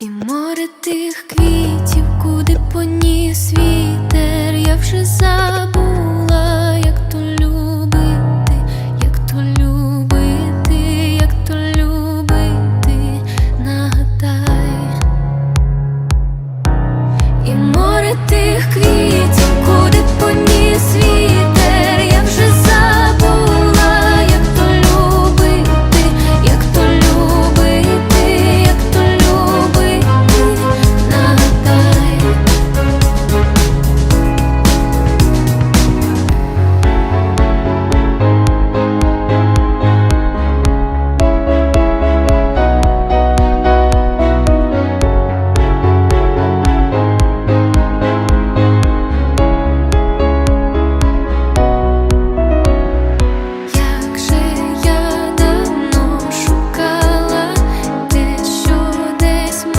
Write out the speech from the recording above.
І море тих квітів, куди поніс вітер, я вже забув.